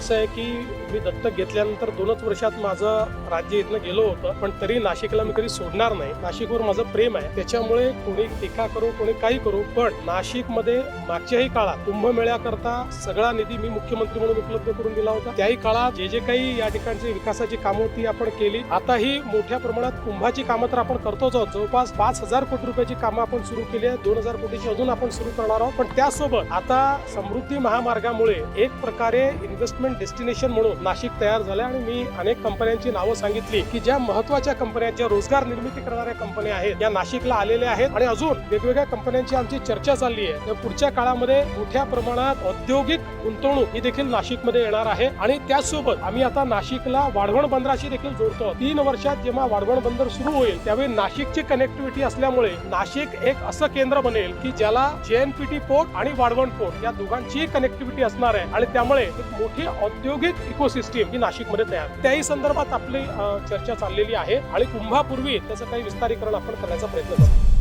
असं आहे की मी दत्तक घेतल्यानंतर दोनच वर्षात माझं राज्य इथनं गेलो होतं पण तरी नाशिकला मी कधी सोडणार नाही. नाशिकवर माझं प्रेम आहे. त्याच्यामुळे कोणी टीका करू कोणी काही करू पण नाशिकमध्ये मागच्याही काळात कुंभमेळ्याकरता सगळा निधी मी मुख्यमंत्री म्हणून उपलब्ध करून दिला होता. त्याही काळात जे जे काही या ठिकाणची विकासाची कामं होती आपण केली आताही मोठ्या प्रमाणात कुंभाची कामं तर आपण करतोच आहोत. जवळपास पाच हजार कोटी रुपयाची कामं आपण सुरू केली आहे दोन हजार कोटीची अजून आपण सुरू करणार आहोत. पण त्यासोबत आता समृद्धी महामार्गामुळे एक प्रकारे इन्व्हेस्टमेंट डेस्टिनेशन म्हणून नाशिक तयार झालं आणि मी अनेक कंपन्यांची नावं सांगितली की ज्या महत्त्वाच्या कंपन्या ज्या रोजगार निर्मिती करणाऱ्या कंपन्या आहेत या नाशिकला आलेल्या आहेत आणि अजून वेगवेगळ्या कंपन्यांची आमची चर्चा चालली आहे. तर पुढच्या काळामध्ये मोठ्या प्रमाणात औद्योगिक गुंतवणूक ही देखील नाशिकमध्ये येणार आहे आणि त्याचसोबत आम्ही आता नाशिकला वाढवण बंदराशी देखील जोडतो. तीन वर्षात जेव्हा वाढवण बंदर सुरू होईल त्यावेळी नाशिकची कनेक्टिव्हिटी असल्यामुळे नाशिक एक असं केंद्र बनेल की ज्याला जेएनपीटी पोर्ट आणि वाढवण पोर्ट या दोघांची कनेक्टिव्हिटी असणार आहे. आणि त्यामुळे एक मोठी औद्योगिक इकोसिस्टीम ही नाशिकमध्ये तयार. त्याही संदर्भात आपली चर्चा चाललेली आहे. आणि कुंभापूर्वी त्याचं काही विस्तारीकरण आपण करण्याचा प्रयत्न करतो